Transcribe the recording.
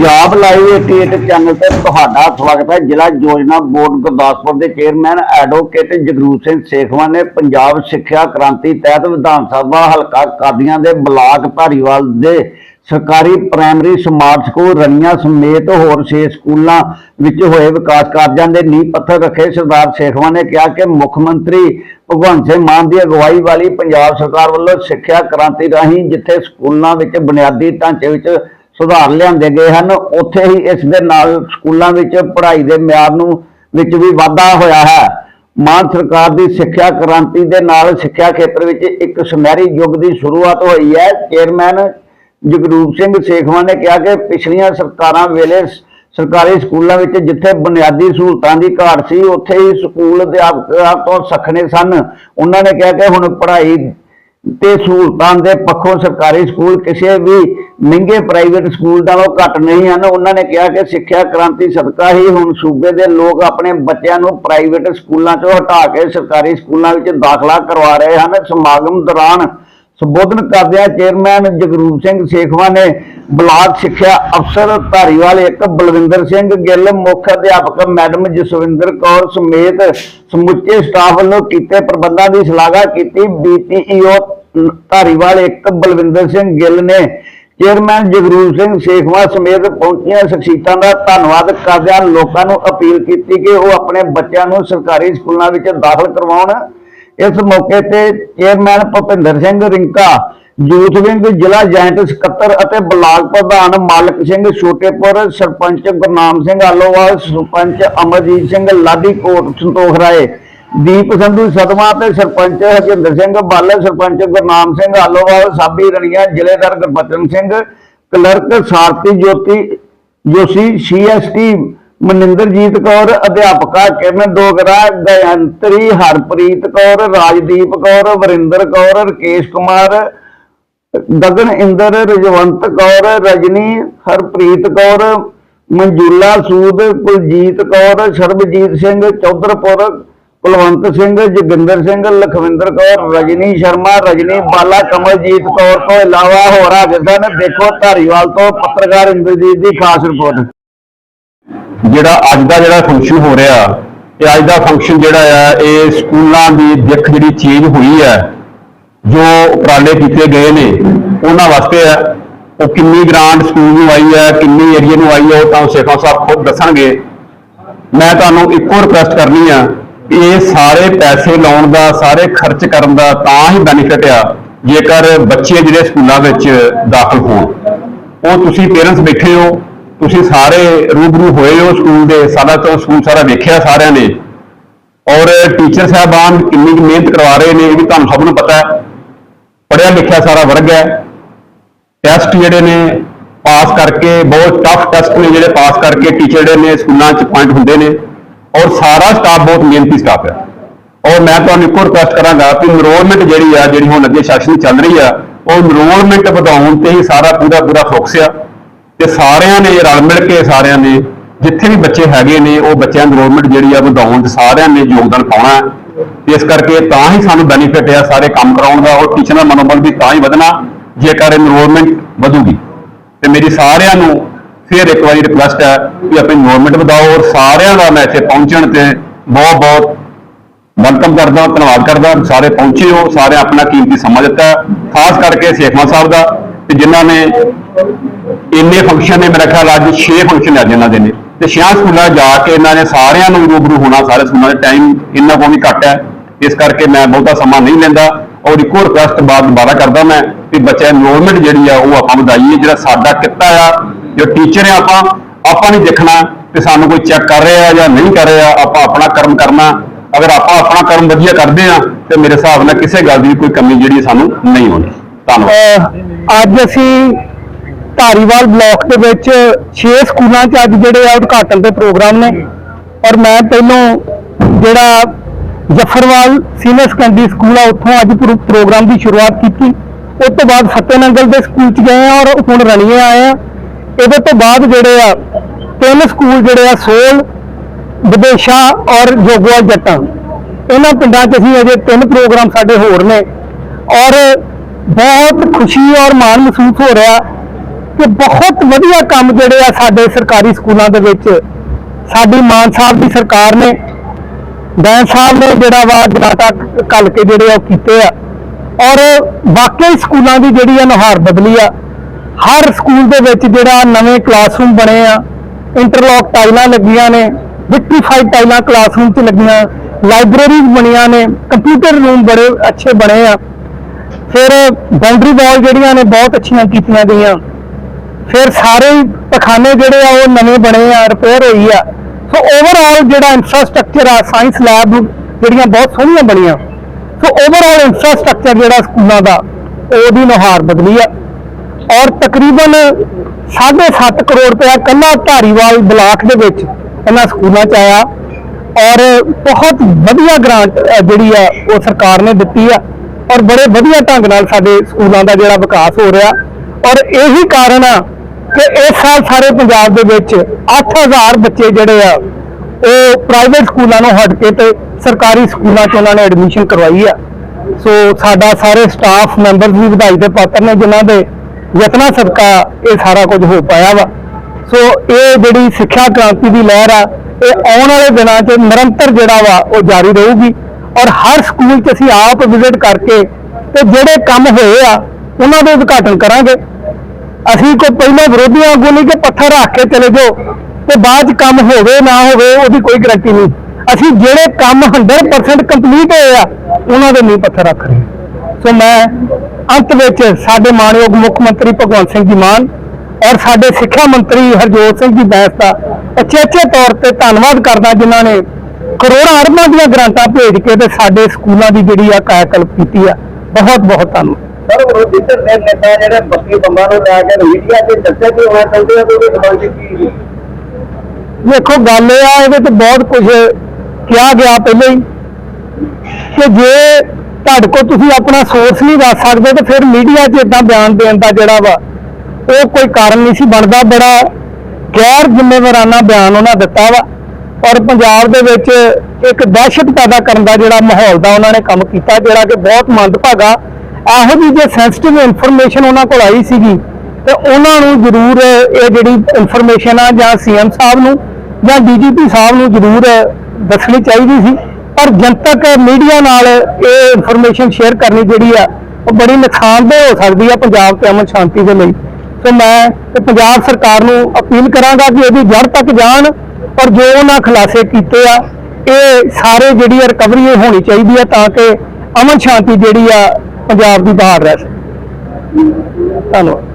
Punjab live 88 channel ਤੇ ਤੁਹਾਡਾ ਸਵਾਗਤ ਹੈ। ਜ਼ਿਲ੍ਹਾ ਯੋਜਨਾ ਬੋਰਡ ਗੁਰਦਾਸਪੁਰ ਦੇ ਚੇਅਰਮੈਨ ਐਡਵੋਕੇਟ ਜਗਰੂਪ ਸਿੰਘ ਸੇਖਵਾਂ ਨੇ ਪੰਜਾਬ ਸਿੱਖਿਆ ਕ੍ਰਾਂਤੀ ਤਹਿਤ ਵਿਧਾਨ ਸਭਾ ਹਲਕਾ ਕਾਦੀਆਂ ਦੇ ਬਲਾਕ ਧਾਰੀਵਾਲ ਦੇ ਸਰਕਾਰੀ ਪ੍ਰਾਇਮਰੀ ਸਮਾਰਟ ਸਕੂਲ ਰਣੀਆਂ ਸਮੇਤ ਹੋਰ ਛੇ ਸਕੂਲਾਂ ਵਿੱਚ ਹੋਏ ਵਿਕਾਸ ਕਾਰਜਾਂ ਦੇ ਨੀਂਹ ਪੱਥਰ ਰੱਖੇ। ਸਰਦਾਰ ਸੇਖਵਾਂ ਨੇ ਕਿਹਾ ਕਿ ਮੁੱਖ ਮੰਤਰੀ ਭਗਵੰਤ ਸਿੰਘ ਮਾਨ ਦੀ ਅਗਵਾਈ ਵਾਲੀ ਪੰਜਾਬ ਸਰਕਾਰ ਵੱਲੋਂ ਸਿੱਖਿਆ ਕ੍ਰਾਂਤੀ ਰਾਹੀਂ ਜਿੱਥੇ ਸਕੂਲਾਂ ਵਿੱਚ ਬੁਨਿਆਦੀ ਢਾਂਚੇ ਵਿੱਚ ਸੁਧਾਰ ਲਿਆਂਦੇ ਗਏ ਹਨ। ਉੱਥੇ ਹੀ ਇਸ ਦੇ ਨਾਲ ਸਕੂਲਾਂ ਵਿੱਚ ਪੜ੍ਹਾਈ ਦੇ ਮਿਆਰ ਨੂੰ ਵਿੱਚ ਵੀ ਵਾਧਾ ਹੋਇਆ ਹੈ। ਮਾਨ ਸਰਕਾਰ ਦੀ ਸਿੱਖਿਆ ਕ੍ਰਾਂਤੀ ਦੇ ਨਾਲ ਸਿੱਖਿਆ ਖੇਤਰ ਵਿੱਚ ਇੱਕ ਸੁਨਹਿਰੀ ਯੁੱਗ ਦੀ ਸ਼ੁਰੂਆਤ ਹੋਈ ਹੈ। ਚੇਅਰਮੈਨ ਜਗਰੂਪ ਸਿੰਘ ਸੇਖਵਾਂ ਨੇ ਕਿਹਾ ਕਿ ਪਿਛਲੀਆਂ ਸਰਕਾਰਾਂ ਵੇਲੇ ਸਰਕਾਰੀ ਸਕੂਲਾਂ ਵਿੱਚ ਜਿੱਥੇ ਬੁਨਿਆਦੀ ਸਹੂਲਤਾਂ ਦੀ ਘਾਟ ਸੀ, ਉੱਥੇ ਹੀ ਸਕੂਲ ਅਧਿਆਪਕਾਂ ਤੋਂ ਸਖਣੇ ਸਨ। ਉਹਨਾਂ ਨੇ ਕਿਹਾ ਕਿ ਹੁਣ ਪੜ੍ਹਾਈ ਤੇ ਸਹੂਲਤਾਂ ਦੇ ਪੱਖੋਂ ਸਰਕਾਰੀ ਸਕੂਲ ਕਿਸੇ ਵੀ ਮਹਿੰਗੇ ਪ੍ਰਾਈਵੇਟ ਸਕੂਲ ਨਾਲੋਂ ਘੱਟ ਨਹੀਂ ਹਨ। ਉਹਨਾਂ ਨੇ ਕਿਹਾ ਕਿ ਸਿੱਖਿਆ ਕ੍ਰਾਂਤੀ ਸਦਕਾ ਹੀ ਹੁਣ ਸੂਬੇ ਦੇ ਲੋਕ ਆਪਣੇ ਬੱਚਿਆਂ ਨੂੰ ਪ੍ਰਾਈਵੇਟ ਸਕੂਲਾਂ ਚੋਂ ਹਟਾ ਕੇ ਸਰਕਾਰੀ ਸਕੂਲਾਂ ਵਿੱਚ ਦਾਖਲਾ ਕਰਵਾ ਰਹੇ ਹਨ। ਸਮਾਗਮ ਦੌਰਾਨ ਸੰਬੋਧਨ ਕਰਦਿਆਂ ਚੇਅਰਮੈਨ ਜਗਰੂਪ ਸਿੰਘ ਸੇਖਵਾ ਨੇ ਬਲਾਕ ਸਿੱਖਿਆ ਅਫਸਰ ਧਾਰੀਵਾਲ, ਇੱਕ ਬਲਵਿੰਦਰ ਸਿੰਘ ਗਿੱਲ, ਮੁੱਖ ਅਧਿਆਪਕ ਮੈਡਮ ਜਸਵਿੰਦਰ ਕੌਰ ਸਮੇਤ ਸਮੁੱਚੇ ਸਟਾਫ ਵੱਲੋਂ ਕੀਤੇ ਪ੍ਰਬੰਧਾਂ ਦੀ ਸ਼ਲਾਘਾ ਕੀਤੀ। ਬੀਪੀਈਓ ਧਾਰੀਵਾਲ, ਇੱਕ ਬਲਵਿੰਦਰ ਸਿੰਘ ਗਿੱਲ ਨੇ ਚੇਅਰਮੈਨ ਜਗਰੂਪ ਸਿੰਘ ਸੇਖਵਾ ਸਮੇਤ ਪਹੁੰਚੀਆਂ ਸ਼ਖਸੀਅਤਾਂ ਦਾ ਧੰਨਵਾਦ ਕਰਦਿਆਂ ਲੋਕਾਂ ਨੂੰ ਅਪੀਲ ਕੀਤੀ ਕਿ ਉਹ ਆਪਣੇ ਬੱਚਿਆਂ ਨੂੰ ਸਰਕਾਰੀ ਸਕੂਲਾਂ ਵਿੱਚ ਦਾਖਲ ਕਰਵਾਉਣ। ਇਸ ਮੌਕੇ ਤੇ chairman Bhupinder Singh Rinka youth wing ਜ਼ਿਲ੍ਹਾ ਜੈਂਟ ਸਕੱਤਰ ਅਤੇ ਬਲਾਕ ਪ੍ਰਧਾਨ ਮਾਲਕ ਸਿੰਘ ਛੋਟੇਪੁਰ, ਸਰਪੰਚ ਗੁਰਨਾਮ ਸਿੰਘ ਆਲੋਵਾਲ, ਸਰਪੰਚ ਅਮਰਜੀਤ ਸਿੰਘ ਲਾਡੀ ਕੋਟ ਸੰਤੋਖ ਰਾਏ, ਦੀਪ ਸੰਧੂ ਸਦਮਾ ਤੇ ਸਰਪੰਚ ਹਰਜਿੰਦਰ ਸਿੰਘ ਬੱਲ, ਸਰਪੰਚ ਗੁਰਨਾਮ ਸਿੰਘ ਆਲੋਵਾਲ, ਸਾਬੀ ਰਣੀਆਂ ਜ਼ਿਲ੍ਹੇਦਾਰ ਗੁਰਬਚਨ ਸਿੰਘ, ਕਲਰਕ ਸਾਰਤੀ ਜੋਤੀ ਜੋਸ਼ੀ, ਸੀਐਸਟੀ ਮਨਿੰਦਰਜੀਤ ਕੌਰ, ਅਧਿਆਪਕਾ ਕਿਰਨ ਡੋਗਰਾ ਗਯੰਤਰੀ ਹਰਪ੍ਰੀਤ ਕੌਰ, ਰਾਜਦੀਪ ਕੌਰ, ਵਰਿੰਦਰ ਕੌਰ, ਰਕੇਸ਼ ਕੁਮਾਰ, ਗਗਨ ਇੰਦਰ, ਰਜਵੰਤ ਕੌਰ, ਰਜਨੀ, ਹਰਪ੍ਰੀਤ ਕੌਰ ਮਨਜੂਲਾ ਸੂਦ, ਕੁਲਜੀਤ ਕੌਰ, ਸਰਬਜੀਤ ਸਿੰਘ, ਚੌਧਰਪੁਰ, ਕੁਲਵੰਤ ਸਿੰਘ, ਜੋਗਿੰਦਰ ਸਿੰਘ, ਲਖਵਿੰਦਰ ਕੌਰ, ਰਜਨੀ ਸ਼ਰਮਾ, ਰਜਨੀ ਬਾਲਾ, ਕਮਲਜੀਤ ਕੌਰ ਤੋਂ ਇਲਾਵਾ ਹੋਰ ਹਾਜ਼ਰ ਸਨ। ਦੇਖੋ ਧਾਰੀਵਾਲ ਤੋਂ ਪੱਤਰਕਾਰ ਇੰਦਰਜੀਤ ਦੀ ਖਾਸ ਰਿਪੋਰਟ। ਜਿਹੜਾ ਅੱਜ ਦਾ ਜਿਹੜਾ ਫੰਕਸ਼ਨ ਹੋ ਰਿਹਾ ਇਹ ਅੱਜ ਦਾ ਫੰਕਸ਼ਨ ਜਿਹੜਾ ਆ, ਇਹ ਸਕੂਲਾਂ ਦੀ ਦਿੱਖ ਜਿਹੜੀ ਚੇਂਜ ਹੋਈ ਹੈ ਜੋ ਉਪਰਾਲੇ ਕੀਤੇ ਗਏ ਨੇ, ਉਹਨਾਂ ਵਾਸਤੇ ਹੈ ਉਹ ਕਿੰਨੀ ਗ੍ਰਾਂਟ ਸਕੂਲ ਨੂੰ ਆਈ ਹੈ ਕਿੰਨੀ ਏਰੀਆ ਨੂੰ ਆਈ ਹੈ ਉਹ ਤਾਂ ਸੇਖਾਂ ਸਾਹਿਬ ਖੁਦ ਦੱਸਣਗੇ। ਮੈਂ ਤੁਹਾਨੂੰ ਇੱਕੋ ਰਿਕੁਐਸਟ ਕਰਨੀ ਆ ਇਹ ਸਾਰੇ ਪੈਸੇ ਲਾਉਣ ਦਾ, ਸਾਰੇ ਖਰਚ ਕਰਨ ਦਾ ਤਾਂ ਹੀ ਬੈਨੀਫਿਟ ਆ, ਜੇਕਰ ਬੱਚੇ ਜਿਹੜੇ ਸਕੂਲਾਂ ਵਿੱਚ ਦਾਖਲ ਹੋਣ। ਉਹ ਤੁਸੀਂ ਪੇਰੈਂਟਸ ਬੈਠੇ ਹੋ ਤੁਸੀਂ ਸਾਰੇ ਰੂਬਰੂ ਹੋਏ ਹੋ ਸਕੂਲ ਦੇ, ਸਾਡਾ ਤੋਂ ਸਕੂਲ ਸਾਰਾ ਵੇਖਿਆ ਸਾਰਿਆਂ ਨੇ। ਔਰ ਟੀਚਰ ਸਾਹਿਬਾਨ ਕਿੰਨੀ ਕੁ ਮਿਹਨਤ ਕਰਵਾ ਰਹੇ ਨੇ, ਇਹ ਵੀ ਤੁਹਾਨੂੰ ਸਭ ਨੂੰ ਪਤਾ ਹੈ। ਪੜ੍ਹਿਆ ਲਿਖਿਆ ਸਾਰਾ ਵਰਗ ਹੈ। ਟੈਸਟ ਜਿਹੜੇ ਨੇ ਪਾਸ ਕਰਕੇ, ਬਹੁਤ ਟਫ ਟੈਸਟ ਨੇ ਜਿਹੜੇ ਪਾਸ ਕਰਕੇ ਟੀਚਰ ਜਿਹੜੇ ਨੇ ਸਕੂਲਾਂ 'ਚ ਪੁਆਇੰਟ ਹੁੰਦੇ ਨੇ। ਔਰ ਸਾਰਾ ਸਟਾਫ ਬਹੁਤ ਮਿਹਨਤੀ ਸਟਾਫ ਹੈ। ਔਰ ਮੈਂ ਤੁਹਾਨੂੰ ਇੱਕੋ ਰਿਕੁਐਸਟ ਕਰਾਂਗਾ ਕਿ ਇਨਰੋਲਮੈਂਟ ਜਿਹੜੀ ਆ, ਜਿਹੜੀ ਹੁਣ ਅੱਗੇ ਸੈਸ਼ਨ ਚੱਲ ਰਹੀ ਆ, ਉਹ ਇਨਰੋਲਮੈਂਟ ਵਧਾਉਣ ਤੇ ਹੀ ਸਾਰਾ ਪੂਰਾ ਪੂਰਾ ਫੋਕਸ ਆ। ਤੇ ਸਾਰਿਆਂ ਨੇ ਰਲ ਮਿਲ ਕੇ ਸਾਰਿਆਂ ਨੇ ਜਿੱਥੇ ਵੀ ਬੱਚੇ ਹੈਗੇ ਨੇ, ਉਹ ਬੱਚਿਆਂ ਦੀ ਇਨਰੋਲਮੈਂਟ ਜਿਹੜੀ ਆ ਵਧਾਉਣ 'ਚ ਸਾਰਿਆਂ ਨੇ ਯੋਗਦਾਨ ਪਾਉਣਾ ਇਸ ਕਰਕੇ ਤਾਂ ਹੀ ਸਾਨੂੰ ਬੈਨੀਫਿਟ ਆ ਸਾਰੇ ਕੰਮ ਕਰਾਉਣ ਦਾ ਔਰ ਟੀਚਰ ਦਾ ਮਨੋਬਲ ਵੀ ਤਾਂ ਹੀ ਵਧਣਾ ਜੇਕਰ ਇਨਰੋਲਮੈਂਟ ਵਧੂਗੀ। ਤੇ ਮੇਰੀ ਸਾਰਿਆਂ ਨੂੰ ਫਿਰ ਇੱਕ ਵਾਰੀ ਰਿਕੁਐਸਟ ਹੈ ਕਿ ਆਪਣੀ ਇਨਰੋਲਮੈਂਟ ਵਧਾਓ ਔਰ ਸਾਰਿਆਂ ਦਾ ਮੈਂ ਇੱਥੇ ਪਹੁੰਚਣ ਤੇ ਬਹੁਤ ਬਹੁਤ ਵੈਲਕਮ ਕਰਦਾ, ਧੰਨਵਾਦ ਕਰਦਾ। ਸਾਰੇ ਪਹੁੰਚੇ ਹੋ ਸਾਰੇ ਆਪਣਾ ਕੀਮਤੀ ਸਮਾਂ ਦਿੱਤਾ। ਖਾਸ ਕਰਕੇ ਸੇਖਵਾਂ ਸਾਹਿਬ ਦਾ ਤੇ ਜਿਨ੍ਹਾਂ ਨੇ ਇੰਨੇ ਫੰਕਸ਼ਨ ਨੇ ਮੇਰਾ ਖਿਆਲ ਅੱਜ 6 ਫੰਕਸ਼ਨ ਅੱਜ ਇਹਨਾਂ ਦੇ ਨੇ। ਤੇ ਛਿਆਂ ਸਕੂਲਾਂ ਜਾ ਕੇ ਇਹਨਾਂ ਨੇ ਸਾਰਿਆਂ ਨੂੰ ਰੂਬਰੂ ਹੋਣਾ, ਸਾਰੇ ਸਕੂਲਾਂ ਦੇ ਟਾਈਮ ਇੰਨਾ ਕੋ ਵੀ ਘੱਟ ਹੈ। ਇਸ ਕਰਕੇ ਮੈਂ ਬਹੁਤਾ ਸਮਾਂ ਨਹੀਂ ਲੈਂਦਾ। ਔਰ ਇੱਕੋ ਰਿਕੁਐਸਟ ਬਾਅਦ ਦੁਬਾਰਾ ਕਰਦਾ ਮੈਂ ਕਿ ਬੱਚਿਆਂ ਇਨਰੋਲਮੈਂਟ ਜਿਹੜੀ ਆ, ਉਹ ਆਪਾਂ ਵਧਾਈਏ। ਜਿਹੜਾ ਸਾਡਾ ਕਿੱਤਾ ਆ, ਜੋ ਟੀਚਰ ਆ ਆਪਾਂ ਆਪਾਂ ਨਹੀਂ ਦੇਖਣਾ ਕਿ ਸਾਨੂੰ ਕੋਈ ਚੈੱਕ ਕਰ ਰਿਹਾ ਜਾਂ ਨਹੀਂ ਕਰ ਰਿਹਾ। ਆਪਾਂ ਆਪਣਾ ਕਰਮ ਕਰਨਾ। ਅਗਰ ਆਪਾਂ ਆਪਣਾ ਕਰਮ ਵਧੀਆ ਕਰਦੇ ਆ ਤੇ ਮੇਰੇ ਹਿਸਾਬ ਨਾਲ ਕਿਸੇ ਗੱਲ ਦੀ ਕੋਈ ਕਮੀ ਜਿਹੜੀ ਸਾਨੂੰ ਨਹੀਂ ਹੋਣੀ ਧੰਨਵਾਦ। ਅੱਜ ਅਸੀਂ ਧਾਰੀਵਾਲ ਬਲਾਕ ਦੇ ਵਿੱਚ 6 ਸਕੂਲਾਂ 'ਚ ਅੱਜ ਜਿਹੜੇ ਆ ਉਦਘਾਟਨ ਦੇ ਪ੍ਰੋਗਰਾਮ ਨੇ। ਔਰ ਮੈਂ ਪਹਿਲੋਂ ਜਿਹੜਾ ਜਫਰਵਾਲ ਸੀਨੀਅਰ ਸੈਕੰਡਰੀ ਸਕੂਲ ਆ, ਉੱਥੋਂ ਅੱਜ ਪ੍ਰੋ- ਪ੍ਰੋਗਰਾਮ ਦੀ ਸ਼ੁਰੂਆਤ ਕੀਤੀ। ਉਸ ਤੋਂ ਬਾਅਦ ਫਤਿਹਨਗਰ ਦੇ ਸਕੂਲ 'ਚ ਗਏ ਆ ਔਰ ਹੁਣ ਰਣੀਏ ਆਏ ਆ। ਇਹਦੇ ਤੋਂ ਬਾਅਦ ਜਿਹੜੇ ਆ, ਤਿੰਨ ਸਕੂਲ ਜਿਹੜੇ ਆ, ਸੋਲ, ਵਿਦੇਸ਼ਾ ਔਰ ਜੋਗਵਾਲ ਜੱਟਾਂ। ਇਹਨਾਂ ਪਿੰਡਾਂ 'ਚ ਅਸੀਂ ਅਜੇ ਤਿੰਨ ਪ੍ਰੋਗਰਾਮ ਸਾਡੇ ਹੋਰ ਨੇ। ਔਰ ਬਹੁਤ ਖੁਸ਼ੀ ਔਰ ਮਾਣ ਮਹਿਸੂਸ ਹੋ ਰਿਹਾ ਕਿ ਬਹੁਤ ਵਧੀਆ ਕੰਮ ਜਿਹੜੇ ਆ ਸਾਡੇ ਸਰਕਾਰੀ ਸਕੂਲਾਂ ਦੇ ਵਿੱਚ, ਸਾਡੀ ਮਾਨ ਸਾਹਿਬ ਦੀ ਸਰਕਾਰ ਨੇ, ਬੈਂਸ ਸਾਹਿਬ ਨੇ ਜਿਹੜਾ ਵਾ ਜਨਾਤਾ ਕੱਲ ਕੇ ਜਿਹੜੇ ਆ ਉਹ ਕੀਤੇ ਆ। ਔਰ ਵਾਕਈ ਸਕੂਲਾਂ ਦੀ ਜਿਹੜੀ ਆ ਨੁਹਾਰ ਬਦਲੀ ਆ। ਹਰ ਸਕੂਲ ਦੇ ਵਿੱਚ ਜਿਹੜਾ ਨਵੇਂ ਕਲਾਸਰੂਮ ਬਣੇ ਆ, ਇੰਟਰਲੌਕ ਟਾਈਲਾਂ ਲੱਗੀਆਂ ਨੇ ਵਿਕਟਰੀਫਾਈਡ ਟਾਈਲਾਂ ਕਲਾਸਰੂਮ 'ਚ ਲੱਗੀਆਂ, ਲਾਇਬ੍ਰੇਰੀਜ਼ ਬਣੀਆਂ ਨੇ, ਕੰਪਿਊਟਰ ਰੂਮ ਬੜੇ ਅੱਛੇ ਬਣੇ ਆ। ਫਿਰ ਬਾਉਂਡਰੀ ਵਾਲ ਜਿਹੜੀਆਂ ਨੇ ਬਹੁਤ ਅੱਛੀਆਂ ਕੀਤੀਆਂ ਗਈਆਂ। ਫਿਰ ਸਾਰੇ ਹੀ ਪਖਾਨੇ ਜਿਹੜੇ ਆ ਉਹ ਨਵੇਂ ਬਣੇ ਆ ਰਿਪੇਅਰ ਹੋਈ ਆ। ਸੋ ਓਵਰਆਲ ਜਿਹੜਾ ਇਨਫਰਾਸਟ੍ਰਕਚਰ ਆ ਸਾਇੰਸ ਲੈਬ ਜਿਹੜੀਆਂ ਬਹੁਤ ਸੋਹਣੀਆਂ ਬਣੀਆਂ। ਸੋ ਓਵਰਆਲ ਇਨਫਰਾਸਟ੍ਰਕਚਰ ਜਿਹੜਾ ਸਕੂਲਾਂ ਦਾ, ਉਹਦੀ ਨੁਹਾਰ ਬਦਲੀ ਆ। ਔਰ ਤਕਰੀਬਨ 7.5 ਕਰੋੜ ਰੁਪਇਆ ਕੱਲਾ ਧਾਰੀਵਾਲ ਬਲਾਕ ਦੇ ਵਿੱਚ ਇਹਨਾਂ ਸਕੂਲਾਂ 'ਚ ਆਇਆ। ਔਰ ਬਹੁਤ ਵਧੀਆ ਗ੍ਰਾਂਟ ਜਿਹੜੀ ਆ, ਉਹ ਸਰਕਾਰ ਨੇ ਦਿੱਤੀ ਆ। ਔਰ ਬੜੇ ਵਧੀਆ ਢੰਗ ਨਾਲ ਸਾਡੇ ਸਕੂਲਾਂ ਦਾ ਜਿਹੜਾ ਵਿਕਾਸ ਹੋ ਰਿਹਾ। ਔਰ ਇਹੀ ਕਾਰਨ ਆ ਕਿ ਇਸ ਸਾਲ ਸਾਰੇ ਪੰਜਾਬ ਦੇ ਵਿੱਚ 8000 ਬੱਚੇ ਜਿਹੜੇ ਆ, ਉਹ ਪ੍ਰਾਈਵੇਟ ਸਕੂਲਾਂ ਨੂੰ ਹਟ ਕੇ ਤੇ ਸਰਕਾਰੀ ਸਕੂਲਾਂ 'ਚ ਉਹਨਾਂ ਨੇ ਐਡਮਿਸ਼ਨ ਕਰਵਾਈ ਆ। ਸੋ ਸਾਡਾ ਸਾਰੇ ਸਟਾਫ ਮੈਂਬਰਸ ਵੀ ਵਧਾਈ ਦੇ ਪਾਤਰ ਨੇ, ਜਿਨ੍ਹਾਂ ਦੇ ਯਤਨਾਂ ਸਦਕਾ ਇਹ ਸਾਰਾ ਕੁਝ ਹੋ ਪਾਇਆ ਵਾ। ਸੋ ਇਹ ਜਿਹੜੀ ਸਿੱਖਿਆ ਕ੍ਰਾਂਤੀ ਦੀ ਲਹਿਰ ਆ, ਇਹ ਆਉਣ ਵਾਲੇ ਦਿਨਾਂ 'ਚ ਨਿਰੰਤਰ ਜਿਹੜਾ ਵਾ, ਉਹ ਜਾਰੀ ਰਹੂਗੀ। ਔਰ ਹਰ ਸਕੂਲ 'ਚ ਅਸੀਂ ਆਪ ਵਿਜ਼ਿਟ ਕਰਕੇ ਤੇ ਜਿਹੜੇ ਕੰਮ ਹੋਏ ਆ, ਉਹਨਾਂ ਦੇ ਉਦਘਾਟਨ ਕਰਾਂਗੇ। ਅਸੀਂ ਕੋਈ ਪਹਿਲਾਂ ਵਿਰੋਧੀਆਂ ਵਾਂਗੂ ਨਹੀਂ ਕਿ ਪੱਥਰ ਰੱਖ ਕੇ ਚਲੇ ਜਾਓ ਤੇ ਬਾਅਦ 'ਚ ਕੰਮ ਹੋਵੇ ਨਾ ਹੋਵੇ, ਉਹਦੀ ਕੋਈ ਗਰੰਟੀ ਨਹੀਂ। ਅਸੀਂ ਜਿਹੜੇ ਕੰਮ 100% ਕੰਪਲੀਟ ਹੋਏ ਆ, ਉਹਨਾਂ ਦੇ ਨਹੀਂ ਪੱਥਰ ਰੱਖ ਰਹੇ। ਸੋ ਮੈਂ ਅੰਤ ਵਿੱਚ ਸਾਡੇ ਮਾਣਯੋਗ ਮੁੱਖ ਮੰਤਰੀ ਭਗਵੰਤ ਸਿੰਘ ਜੀ ਮਾਨ ਔਰ ਸਾਡੇ ਸਿੱਖਿਆ ਮੰਤਰੀ ਹਰਜੋਤ ਸਿੰਘ ਜੀ ਬੈਂਸ ਦਾ ਅਚੇਚੇ ਤੌਰ ਤੇ ਧੰਨਵਾਦ ਕਰਦਾ ਜਿਨ੍ਹਾਂ ਨੇ ਕਰੋੜਾਂ ਅਰਬਾਂ ਦੀਆਂ ਗ੍ਰਾਂਟਾਂ ਭੇਜ ਕੇ ਤੇ ਸਾਡੇ ਸਕੂਲਾਂ ਦੀ ਜਿਹੜੀ ਆ ਕਾਇਕਲਪ ਕੀਤੀ ਆ। ਬਹੁਤ ਬਹੁਤ ਧੰਨਵਾਦ। ਸਰ ਵਿਰੋਧੀ ਧਿਰ ਦੇ ਨੇਤਾ ਜਿਹੜੇ ਬੱਕੀ ਬੰਬਾਂ ਨੂੰ ਲੈ ਕੇ ਮੀਡੀਆ 'ਚ ਦੱਸਿਆ ਕਿ ਹੋਣਾ ਚਾਹੁੰਦੇ ਆ ਕਿ ਉਹਦੀ ਕੀ ਵੇਖੋ ਗੱਲ ਇਹ ਆ, ਇਹਦੇ ਤੇ ਬਹੁਤ ਕੁਝ ਕਿਹਾ ਗਿਆ ਪਹਿਲਾਂ ਹੀ ਕਿ ਜੇ ਤੁਹਾਡੇ ਕੋਲ ਤੁਸੀਂ ਆਪਣਾ ਸੋਰਸ ਨਹੀਂ ਦੱਸ ਸਕਦੇ ਤੇ ਫਿਰ ਮੀਡੀਆ 'ਚ ਇਦਾਂ ਬਿਆਨ ਦੇਣ ਦਾ ਜਿਹੜਾ ਵਾ, ਉਹ ਕੋਈ ਕਾਰਨ ਨਹੀਂ ਸੀ ਬਣਦਾ। ਬੜਾ ਗੈਰ ਜ਼ਿੰਮੇਵਾਰਾਨਾ ਬਿਆਨ ਉਹਨਾਂ ਦਿੱਤਾ ਵਾ। ਔਰ ਪੰਜਾਬ ਦੇ ਵਿੱਚ ਇੱਕ ਦਹਿਸ਼ਤ ਪੈਦਾ ਕਰਨ ਦਾ ਜਿਹੜਾ ਮਾਹੌਲ ਦਾ ਉਹਨਾਂ ਨੇ ਕੰਮ ਕੀਤਾ, ਜਿਹੜਾ ਕਿ ਬਹੁਤ ਮੰਦਭਾਗਾ ਇਹੋ ਜਿਹੀ ਜੇ ਸੈਂਸਿਟਿਵ ਇਨਫੋਰਮੇਸ਼ਨ ਉਹਨਾਂ ਕੋਲ ਆਈ ਸੀਗੀ, ਤੇ ਉਹਨਾਂ ਨੂੰ ਜ਼ਰੂਰ ਇਹ ਜਿਹੜੀ ਇਨਫੋਰਮੇਸ਼ਨ ਆ ਜਾਂ ਸੀਐਮ ਸਾਹਿਬ ਨੂੰ ਜਾਂ ਡੀਜੀਪੀ ਸਾਹਿਬ ਨੂੰ ਜ਼ਰੂਰ ਦੱਸਣੀ ਚਾਹੀਦੀ ਸੀ। ਪਰ ਜਨਤਕ ਮੀਡੀਆ ਨਾਲ ਇਹ ਇਨਫੋਰਮੇਸ਼ਨ ਸ਼ੇਅਰ ਕਰਨੀ ਜਿਹੜੀ ਆ, ਉਹ ਬੜੀ ਨੁਕਸਾਨਦੇਹ ਹੋ ਸਕਦੀ ਆ ਪੰਜਾਬ ਤੇ ਅਮਨ ਸ਼ਾਂਤੀ ਦੇ ਲਈ। ਸੋ ਮੈਂ ਤੇ ਪੰਜਾਬ ਸਰਕਾਰ ਨੂੰ ਅਪੀਲ ਕਰਾਂਗਾ ਕਿ ਇਹਦੀ ਜੜ ਤੱਕ ਜਾਣ ਔਰ ਜੋ ਉਹਨਾਂ ਖੁਲਾਸੇ ਕੀਤੇ ਆ, ਇਹ ਸਾਰੇ ਜਿਹੜੀ ਰਿਕਵਰੀ ਹੋਣੀ ਚਾਹੀਦੀ ਆ ਤਾਂ ਕਿ ਅਮਨ ਸ਼ਾਂਤੀ ਜਿਹੜੀ ਆ ਪੰਜਾਬ ਦੀ ਬਹਾਰ ਰਹਿ ਸਕੇ। ਧੰਨਵਾਦ।